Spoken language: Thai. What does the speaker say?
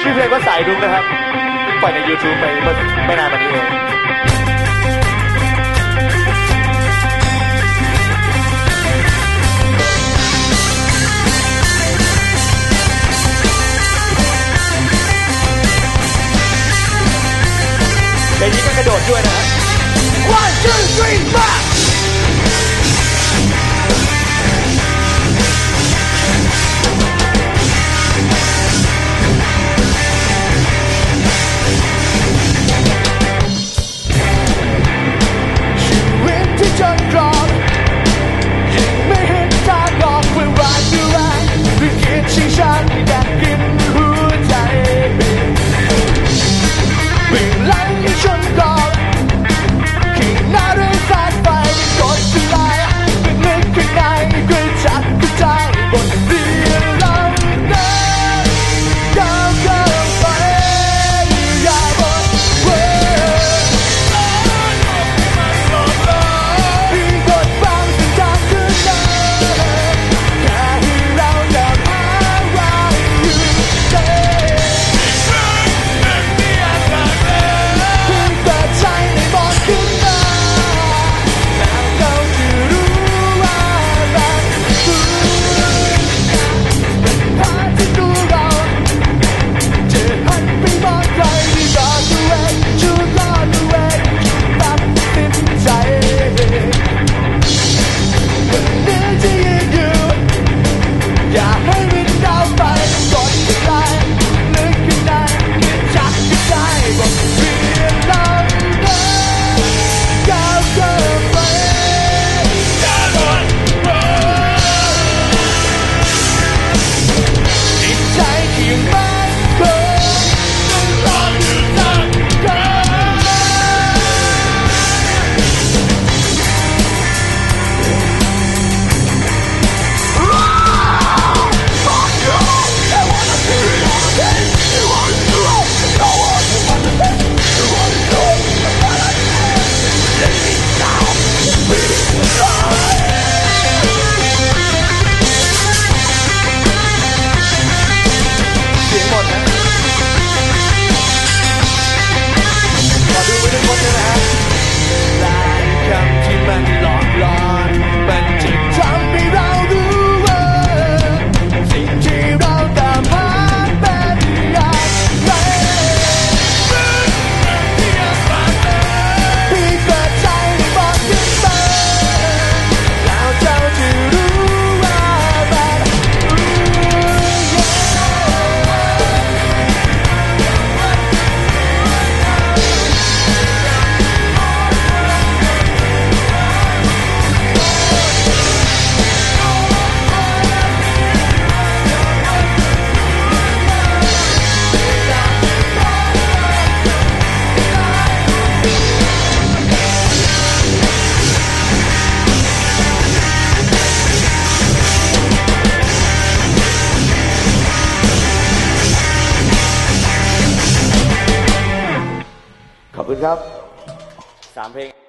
ชื่อเพลงว่าสายรุ้งนะครับปล่อยใน YouTube ไปเม่ไม่นานมานี้เองเพลงนี้ก็กระโดดด้วยนะ One two three four What did คุณครับสามเพลง